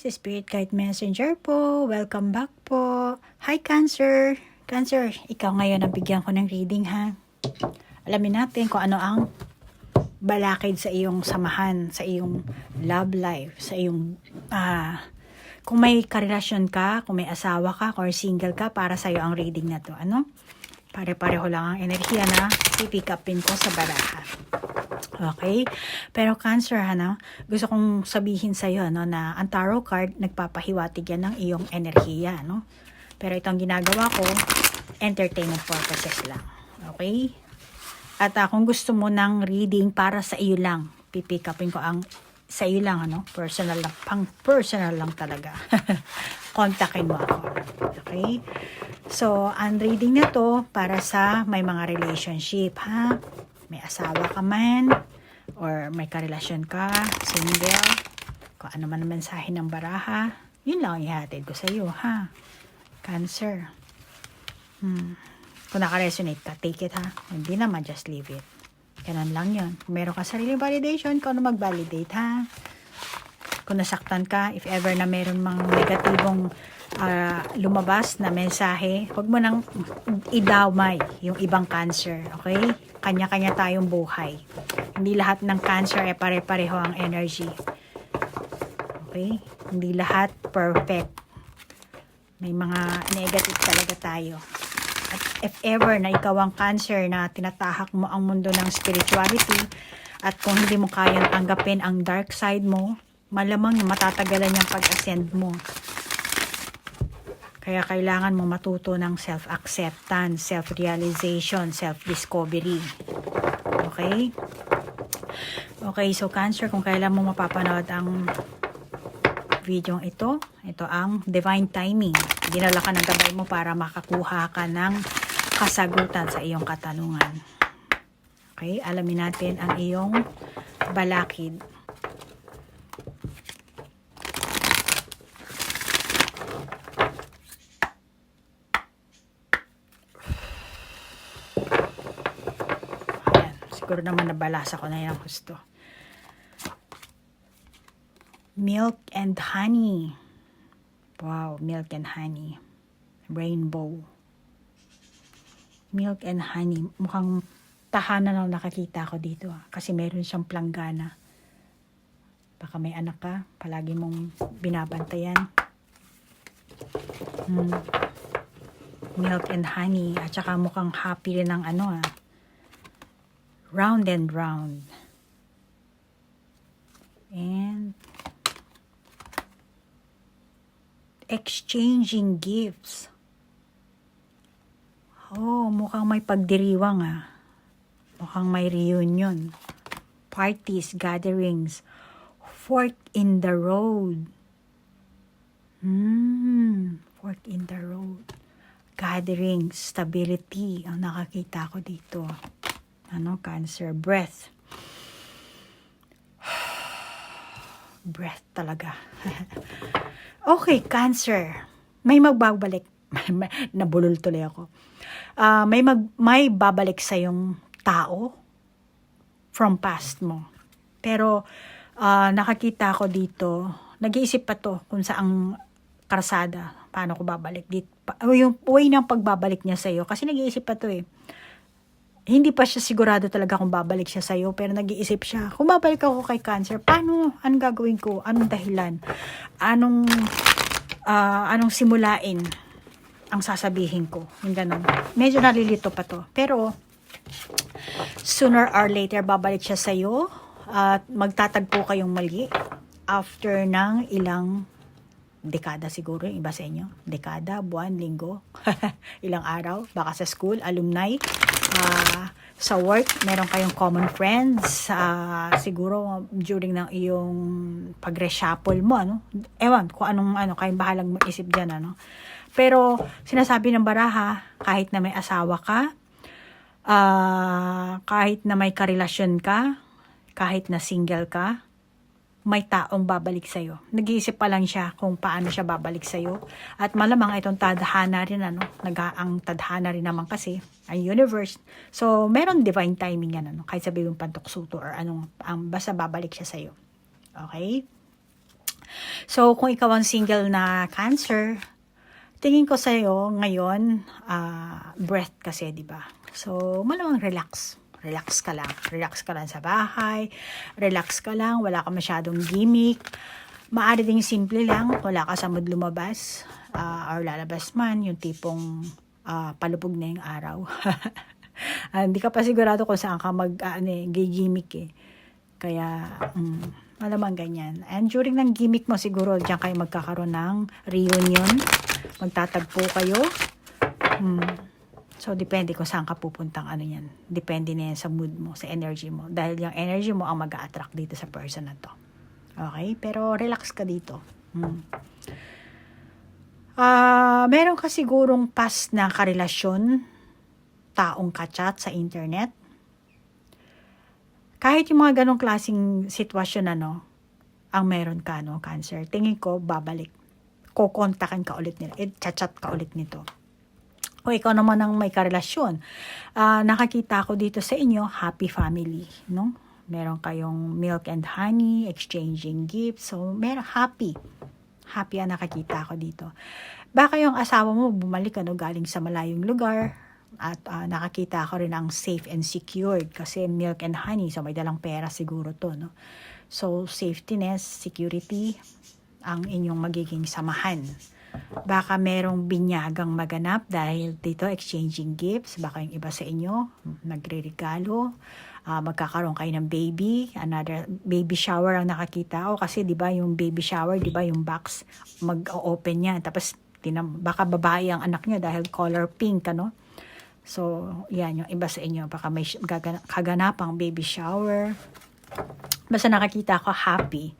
si Spirit Guide Messenger po. Welcome back po. Hi Cancer. Cancer, ikaw ngayon ang bigyan ko ng reading ha. Alamin natin kung ano ang balakid sa iyong samahan, sa iyong love life, sa iyong ah kung may karelasyon ka, kung may asawa ka, or single ka, para sa iyo ang reading na to. Ano? Pare-pareho lang ang enerhiya na pipick upin ko sa baraha. Okay? Pero Cancer, ano, gusto kong sabihin sa iyo no, na ang tarot card, nagpapahiwatig yan ng iyong enerhiya. No? Pero itong ginagawa ko, entertainment purposes lang. Okay? At uh, kung gusto mo ng reading para sa iyo lang, pipick upin ko ang sa iyo lang, ano, personal lang, pang personal lang talaga. Kontakin mo ako. Okay? So, ang reading na to para sa may mga relationship, ha? May asawa ka man, or may karelasyon ka, single, kung ano man ang mensahe ng baraha, yun lang ang ihatid ko sa iyo, ha? Cancer. Hmm. Kung naka-resonate ka, take it, ha? Hindi naman, just leave it. Ganun lang yun. Kung meron ka sarili validation, kung ano mag-validate, ha? Kung nasaktan ka, if ever na meron mga negatibong ah, lumabas na mensahe, huwag mo nang idamay yung ibang cancer, okay? Kanya-kanya tayong buhay. Hindi lahat ng cancer ay pare-pareho ang energy. Okay? Hindi lahat perfect. May mga negative talaga tayo. At if ever na ikaw ang cancer na tinatahak mo ang mundo ng spirituality at kung hindi mo kayang tanggapin ang dark side mo, malamang matatagalan yung pag-ascend mo. Kaya kailangan mo matuto ng self-acceptance, self-realization, self-discovery. Okay? Okay, so Cancer, kung kailan mo mapapanood ang video ito, ito ang divine timing. Dinala ka ng gabay mo para makakuha ka ng kasagutan sa iyong katanungan. Okay, alamin natin ang iyong balakid. Siguro naman nabalasa ko na yung gusto. Milk and honey. Wow, milk and honey. Rainbow. Milk and honey. Mukhang tahanan ang nakakita ko dito. ah. Kasi meron siyang planggana. Baka may anak ka, palagi mong binabantayan. Hmm. Milk and honey. At saka mukhang happy rin ang ano ah. Round and round. And exchanging gifts. Oh, mukhang may pagdiriwang ah. Mukhang may reunion. Parties, gatherings. Fork in the road. Hmm, fork in the road. Gatherings, stability. Ang nakakita ko dito. Ano, cancer. Breath. Breath talaga. Okay, cancer. May magbabalik. Nabulol tuloy ako. Ah, may mag may babalik sa yung tao from past mo. Pero ah, nakakita ko dito, nag-iisip pa to kung saang karsada, paano ko babalik dito. Pa, yung way ng pagbabalik niya sa iyo kasi nag-iisip pa to eh. Hindi pa siya sigurado talaga kung babalik siya sa iyo, pero nag-iisip siya, kung babalik ako kay cancer, paano, anong gagawin ko, anong dahilan, anong, ah, anong simulain ang sasabihin ko, yung ganun. Medyo nalilito pa to. Pero, sooner or later, babalik siya sa iyo at magtatagpo kayong mali after ng ilang dekada siguro, yung iba sa inyo. Dekada, buwan, linggo, ilang araw, baka sa school, alumni, ah, sa work, meron kayong common friends, ah, siguro during ng iyong pag-reshuffle mo, ano? Ewan, kung anong, ano, kayong bahalang mag-isip dyan, ano? Pero, sinasabi ng baraha, kahit na may asawa ka, ah, kahit na may karelasyon ka, kahit na single ka, may taong babalik sa'yo. Nag-iisip pa lang siya kung paano siya babalik sa'yo. At malamang itong tadhana rin, ano, nag-aang tadhana rin naman kasi, ang universe. So, meron divine timing yan, ano, kahit sabihin yung pantuksuto or anong, ang, basta babalik siya sa'yo. Okay? So, kung ikaw ang single na cancer, tingin ko sa'yo ngayon, ah, breath kasi, di ba? So, malamang relax. Relax ka lang. Relax ka lang sa bahay. Relax ka lang. Wala ka masyadong gimmick. Maari ding simple lang. Wala ka sa mood lumabas. ah, or lalabas man. Yung tipong ah, palubog na yung araw. Ah, Hindi ka pa sigurado kung saan ka mag, ah, ano, eh, gigimik eh. Kaya, mm, malamang ganyan. And during ng gimmick mo, siguro, diyan kayo magkakaroon ng reunion. Magtatagpo kayo. Hmm. So, depende kung saan ka pupuntang ano yan. Depende na yan sa mood mo, sa energy mo. Dahil yung energy mo ang mag attract dito sa person na to. Okay? Pero relax ka dito. Hmm. Ah, meron ka sigurong past na karelasyon, taong kachat sa internet. Kahit yung mga ganong klaseng sitwasyon ano, ang meron ka, no, cancer, tingin ko, babalik. Kukontakan ka ulit nila. Eh, chat ka ulit nito. O ikaw naman ang may karelasyon. Ah, nakakita ko dito sa inyo, happy family, no? Meron kayong milk and honey, exchanging gifts. So, meron happy. Happy ang nakakita ko dito. Baka yung asawa mo bumalik ano, galing sa malayong lugar. At ah, nakakita ko rin ang safe and secured kasi milk and honey. So, may dalang pera siguro to, no? So, safetyness, security, ang inyong magiging samahan. Baka merong binyagang maganap dahil dito exchanging gifts. Baka yung iba sa inyo nagre-regalo. Ah, magkakaroon kayo ng baby. Another baby shower ang nakakita ko. Kasi di ba yung baby shower, di ba yung box mag-open yan. Tapos tinam, baka babae ang anak niya dahil color pink, ano? So, yan yung iba sa inyo. Baka may kaganapang baby shower. Basta nakakita ko happy.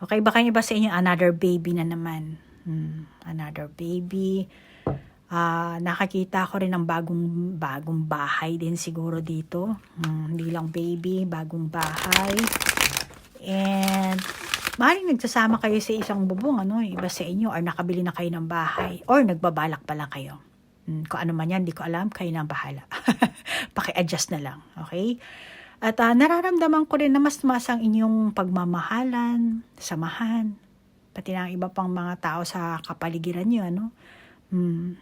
Okay, baka yung iba sa inyo another baby na naman. Hmm, another baby. Ah, nakakita ko rin ng bagong bagong bahay din siguro dito. Hmm, hindi lang baby, bagong bahay. And maaaring nagsasama kayo sa isang bubong, ano, iba sa inyo, or nakabili na kayo ng bahay, or nagbabalak pa lang kayo. Hmm, kung ano man yan, di ko alam, kayo na bahala. Paki-adjust na lang, okay? At ah, nararamdaman ko rin na mas tumaas ang inyong pagmamahalan, samahan, pati ng iba pang mga tao sa kapaligiran nyo, ano? Hmm,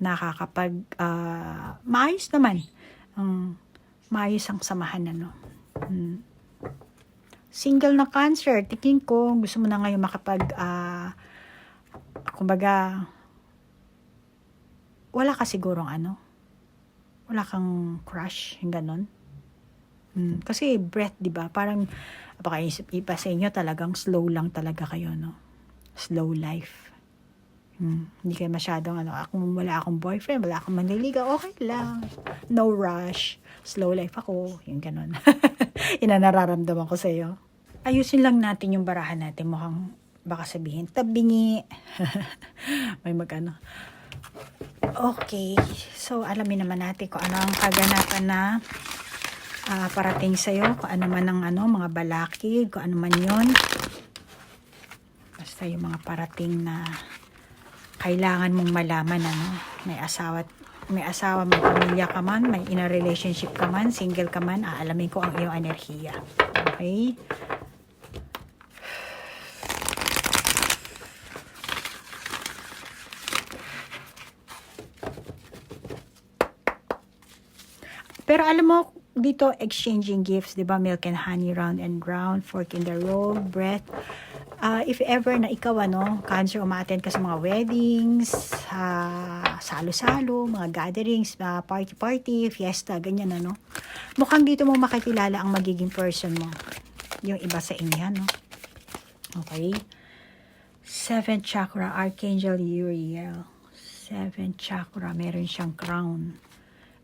nakakapag, ah, maayos naman. Um, maayos ang samahan, ano? Hmm. Single na cancer, tingin ko, gusto mo na ngayon makapag, ah, kumbaga, wala ka sigurong ano, wala kang crush, yung ganon. Hmm, kasi breath, di ba? Parang, napakaisip ipa sa inyo, talagang slow lang talaga kayo, no? Slow life. Hmm, hindi kayo masyadong, ano, kung wala akong boyfriend, wala akong manliligaw, okay lang. No rush. Slow life ako. Yung ganon. Yun ang nararamdaman ko sa iyo. Ayusin lang natin yung barahan natin. Mukhang, baka sabihin, tabingi. May magano. Okay. So, alamin naman natin kung ano ang kaganapan na ah, parating sa'yo, kung ano man ang ano, mga balakid, kung ano man yon Basta yung mga parating na kailangan mong malaman, ano, may asawa, may asawa, may pamilya ka man, may in a relationship ka man, single ka man, aalamin ko ang iyong enerhiya. Okay? Pero alam mo, dito exchanging gifts, 'di ba? Milk and honey round and round, fork in the road, breath. Ah, if ever na ikaw ano, cancer umattend ka sa mga weddings, sa salo-salo, mga gatherings, mga party-party, fiesta, ganyan ano. Mukhang dito mo makikilala ang magiging person mo. Yung iba sa inyo, no? Okay? Seventh chakra, Archangel Uriel. Seventh chakra, meron siyang crown.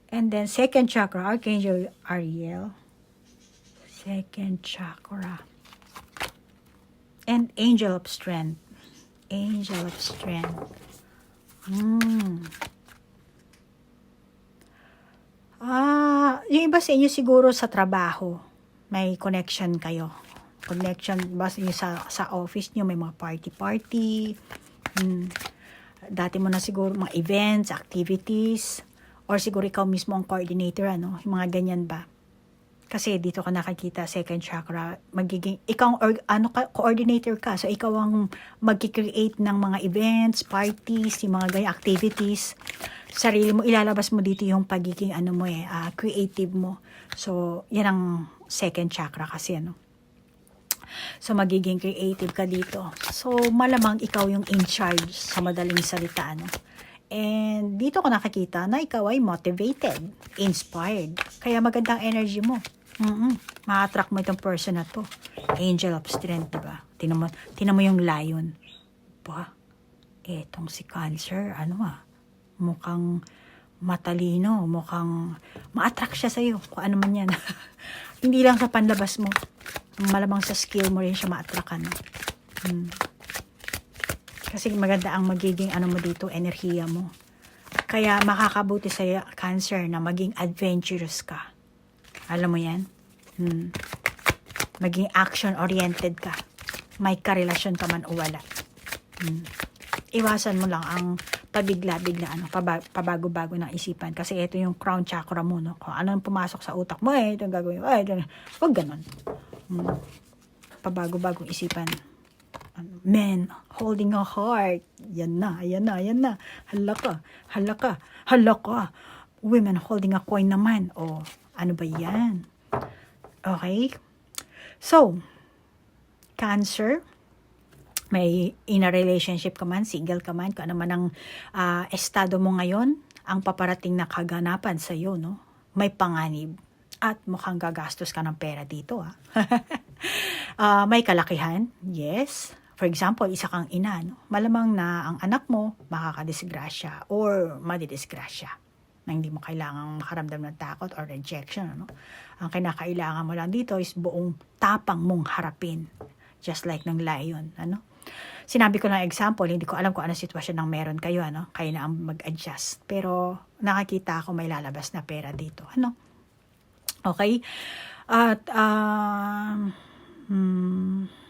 And then, second chakra, Archangel Ariel. Second chakra. And Angel of Strength. Angel of Strength. Hmm. Ah, yung iba sa inyo siguro sa trabaho, may connection kayo. Connection ba sa inyo sa, sa office nyo, may mga party-party. Hmm. Dati mo na siguro mga events, activities, or siguro ikaw mismo ang coordinator, ano, yung mga ganyan ba. Kasi dito ka nakikita, second chakra, magiging, ikaw, or, ano ka, coordinator ka. So, ikaw ang magkikreate ng mga events, parties, yung mga gaya activities. Sarili mo, ilalabas mo dito yung pagiging, ano mo eh, ah, creative mo. So, yan ang second chakra kasi, ano. So, magiging creative ka dito. So, malamang ikaw yung in charge sa madaling salita, ano. And dito ko nakakita na ikaw ay motivated, inspired. Kaya magandang energy mo. Mm Ma-attract mo itong person na to. Angel of strength, diba? Tinan mo, tinan mo yung lion. Ba? Etong si Cancer, ano ah, mukhang matalino, mukhang ma-attract siya sa'yo, kung ano man yan. Hindi lang sa panlabas mo. Malamang sa skill mo rin siya ma-attract, ano. Hmm. Kasi maganda ang magiging ano mo dito, enerhiya mo. Kaya makakabuti sa cancer na maging adventurous ka. Alam mo yan? Hmm. Maging action-oriented ka. May karelasyon ka man o wala. Hmm. Iwasan mo lang ang pabigla-bigla, ano, paba- pabago-bago ng isipan. Kasi ito yung crown chakra mo, no? Kung ano pumasok sa utak mo, eh, ito yung gagawin. Eh, ito, huwag ganun. Hmm. Pabago-bagong isipan men holding a heart. Yan na, yan na, yan na. Hala ka, hala ka, hala ka. Women holding a coin naman. O, ano ba yan? Okay? So, cancer, may in a relationship ka man, single ka man, kung ano man ang ah, estado mo ngayon, ang paparating na kaganapan sa iyo, no? May panganib at mukhang gagastos ka ng pera dito, ah. Ah, may kalakihan, yes. For example, isa kang ina, no? malamang na ang anak mo makakadisgrasya or madidisgrasya na hindi mo kailangang makaramdam ng takot or rejection. Ano? Ang kinakailangan mo lang dito is buong tapang mong harapin. Just like ng lion. Ano? Sinabi ko lang example, hindi ko alam kung ano sitwasyon ng meron kayo. Ano? Kayo na ang mag-adjust. Pero nakakita ako may lalabas na pera dito. Ano? Okay? At, um, hmm,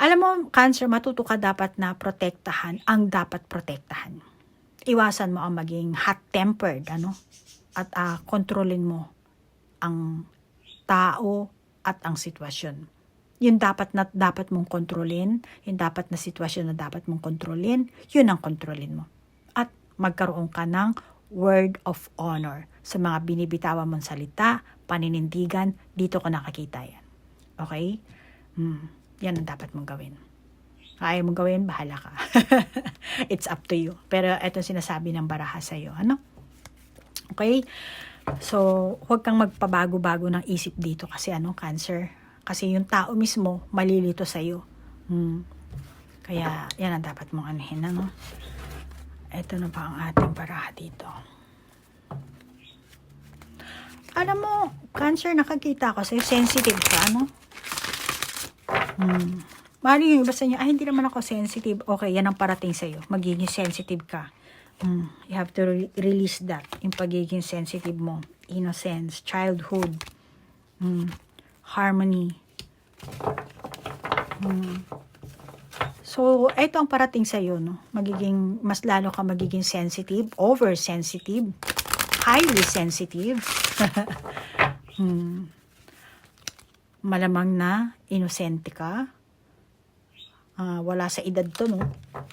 alam mo, cancer, matuto ka dapat na protektahan ang dapat protektahan. Iwasan mo ang maging hot-tempered, ano? At ah, kontrolin mo ang tao at ang sitwasyon. Yung dapat na dapat mong kontrolin, yung dapat na sitwasyon na dapat mong kontrolin, yun ang kontrolin mo. At magkaroon ka ng word of honor sa mga binibitawan mong salita, paninindigan, dito ko nakakita yan. Okay? Hmm. Yan ang dapat mong gawin. Kaya mong gawin, bahala ka. It's up to you. Pero ito sinasabi ng baraha sa'yo. Ano? Okay? So, huwag kang magpabago-bago ng isip dito kasi ano, cancer. Kasi yung tao mismo, malilito sa'yo. Hmm. Kaya, yan ang dapat mong anuhin, ano? Ito na pa ang ating baraha dito. Alam mo, cancer, nakakita ko sa'yo, sensitive ka, ano? Hmm. Mali yung sa inyo, ay hindi naman ako sensitive. Okay, yan ang parating sa'yo. Magiging sensitive ka. Hmm. You have to re- release that. Yung pagiging sensitive mo. Innocence, childhood, hmm. harmony. Hmm. So, ito ang parating sa'yo, no? Magiging, mas lalo ka magiging sensitive, oversensitive, highly sensitive. hmm malamang na inosente ka. Uh, wala sa edad to, no?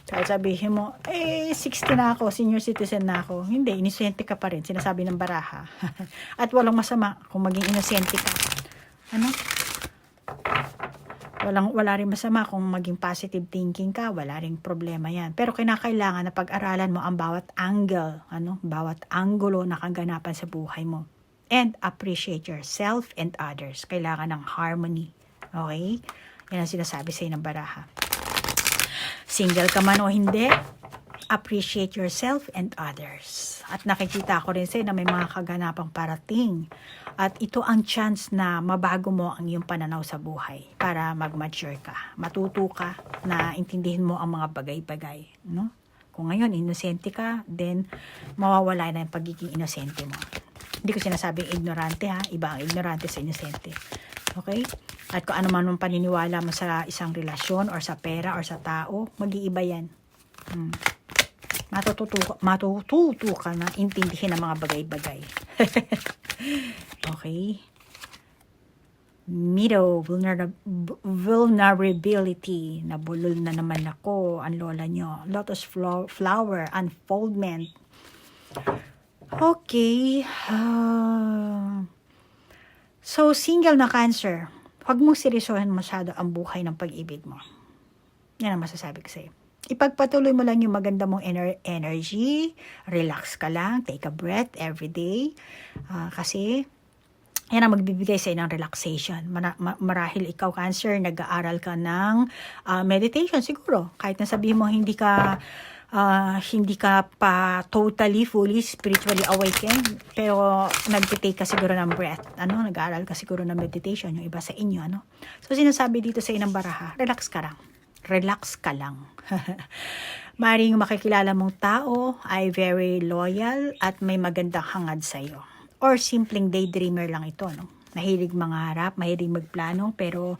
Kahit sabihin mo, eh, 60 na ako, senior citizen na ako. Hindi, inosente ka pa rin, sinasabi ng baraha. At walang masama kung maging inosente ka. Ano? Walang, wala rin masama kung maging positive thinking ka, wala rin problema yan. Pero kinakailangan na pag-aralan mo ang bawat angle, ano, bawat anggulo na kaganapan sa buhay mo and appreciate yourself and others. Kailangan ng harmony. Okay? Yan ang sinasabi sa ng baraha. Single ka man o hindi, appreciate yourself and others. At nakikita ko rin sa'yo na may mga kaganapang parating. At ito ang chance na mabago mo ang iyong pananaw sa buhay para mag-mature ka. Matuto ka na intindihin mo ang mga bagay-bagay. No? Kung ngayon, inosente ka, then mawawala na yung pagiging inosente mo. Hindi ko sinasabing ignorante ha. Iba ang ignorante sa inosente. Okay? At kung ano man ang paniniwala mo sa isang relasyon or sa pera or sa tao, mag-iiba yan. Hmm. Matututo, matututo ka na intindihin ang mga bagay-bagay. okay? Middle, bu- vulnerability. Nabulol na naman ako, ang lola nyo. Lotus flo- flower, unfoldment. Okay. ah, so, single na cancer. Huwag mong seryosohan masyado ang buhay ng pag-ibig mo. Yan ang masasabi ko sa'yo. Ipagpatuloy mo lang yung maganda mong ener- energy. Relax ka lang. Take a breath every day. Ah, kasi, yan ang magbibigay sa'yo ng relaxation. Mara- ma- marahil ikaw, cancer, nag-aaral ka ng ah, meditation siguro. Kahit na sabihin mo hindi ka ah, hindi ka pa totally, fully spiritually awakened, pero nag-take ka siguro ng breath. Ano, nag-aaral ka siguro ng meditation, yung iba sa inyo, ano. So, sinasabi dito sa inang baraha, relax ka lang. Relax ka lang. Maring makikilala mong tao ay very loyal at may magandang hangad sa'yo. Or simpleng daydreamer lang ito, no? Mahilig mangarap, mahilig magplano, pero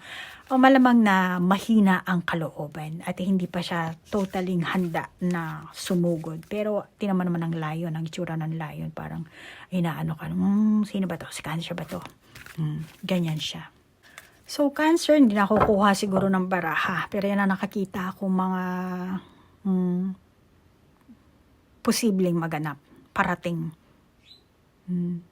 o malamang na mahina ang kalooban at hindi pa siya totally handa na sumugod. Pero tinaman naman ng lion, ang itsura ng lion, parang inaano ka, hmm, sino ba to? Si Cancer ba to? Hmm, ganyan siya. So, cancer, hindi na ako kuha siguro ng baraha. Pero yan na nakakita ako mga mm, posibleng maganap, parating. Mm.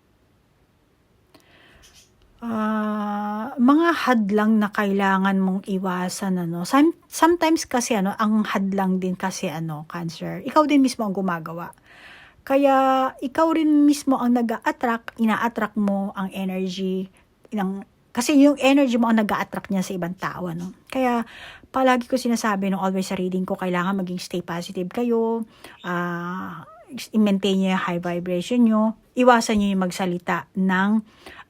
Ah, mga hadlang na kailangan mong iwasan ano. Some, sometimes kasi ano, ang hadlang din kasi ano, cancer. Ikaw din mismo ang gumagawa. Kaya ikaw rin mismo ang nag-attract, ina-attract mo ang energy ng kasi yung energy mo ang nag-attract niya sa ibang tao, ano? Kaya, palagi ko sinasabi, no, always sa reading ko, kailangan maging stay positive kayo, ah, i-maintain niyo yung high vibration nyo, iwasan niyo yung magsalita ng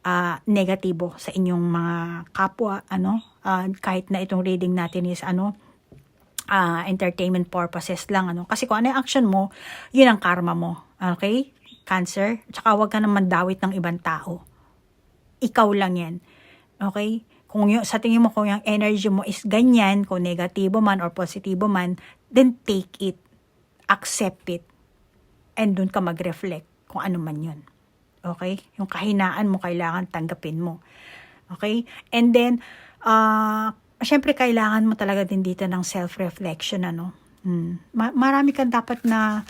ah, negatibo sa inyong mga kapwa, ano, Ah, kahit na itong reading natin is, ano, ah, entertainment purposes lang, ano, kasi kung ano yung action mo, yun ang karma mo, okay? Cancer, tsaka huwag ka naman dawit ng ibang tao. Ikaw lang yan. Okay? Kung yung, sa tingin mo kung yung energy mo is ganyan, kung negatibo man or positibo man, then take it. Accept it. And dun ka mag-reflect kung ano man yun. Okay? Yung kahinaan mo, kailangan tanggapin mo. Okay? And then, uh, syempre kailangan mo talaga din dito ng self-reflection, ano. Hmm. Ma- marami kang dapat na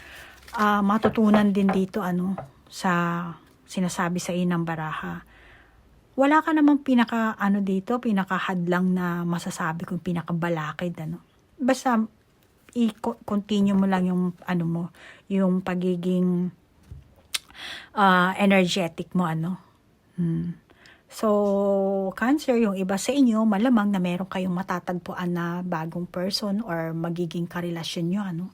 ah, matutunan din dito, ano, sa sinasabi sa inang baraha wala ka namang pinaka ano dito, pinakahadlang na masasabi kung pinakabalakid ano. Basta i-continue mo lang yung ano mo, yung pagiging ah, energetic mo ano. Hmm. So, cancer, yung iba sa inyo, malamang na meron kayong matatagpuan na bagong person or magiging karelasyon nyo, ano.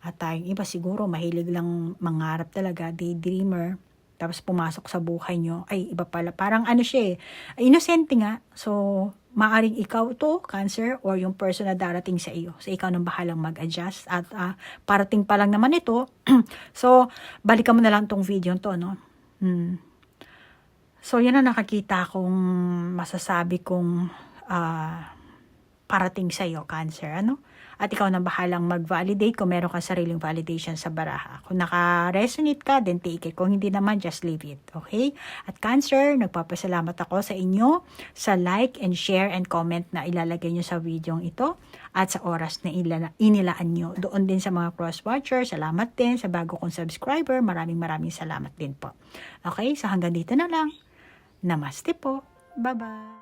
At tayong iba siguro, mahilig lang mangarap talaga, daydreamer, tapos pumasok sa buhay nyo, ay iba pala. Parang ano siya eh, inosente nga. So, maaring ikaw to, cancer, or yung person na darating sa iyo. So, ikaw nang bahalang mag-adjust. At ah, parating pa lang naman ito. so, balikan mo na lang tong video to, no? Hmm. So, yan ang nakakita kong masasabi kong ah, parating sa iyo, cancer, ano? At ikaw na bahalang mag-validate kung meron ka sariling validation sa baraha. Kung naka-resonate ka, then take it. Kung hindi naman, just leave it. Okay? At Cancer, nagpapasalamat ako sa inyo sa like and share and comment na ilalagay nyo sa video ito at sa oras na inilaan nyo. Doon din sa mga cross-watcher, salamat din. Sa bago kong subscriber, maraming maraming salamat din po. Okay? So hanggang dito na lang. Namaste po. Bye-bye.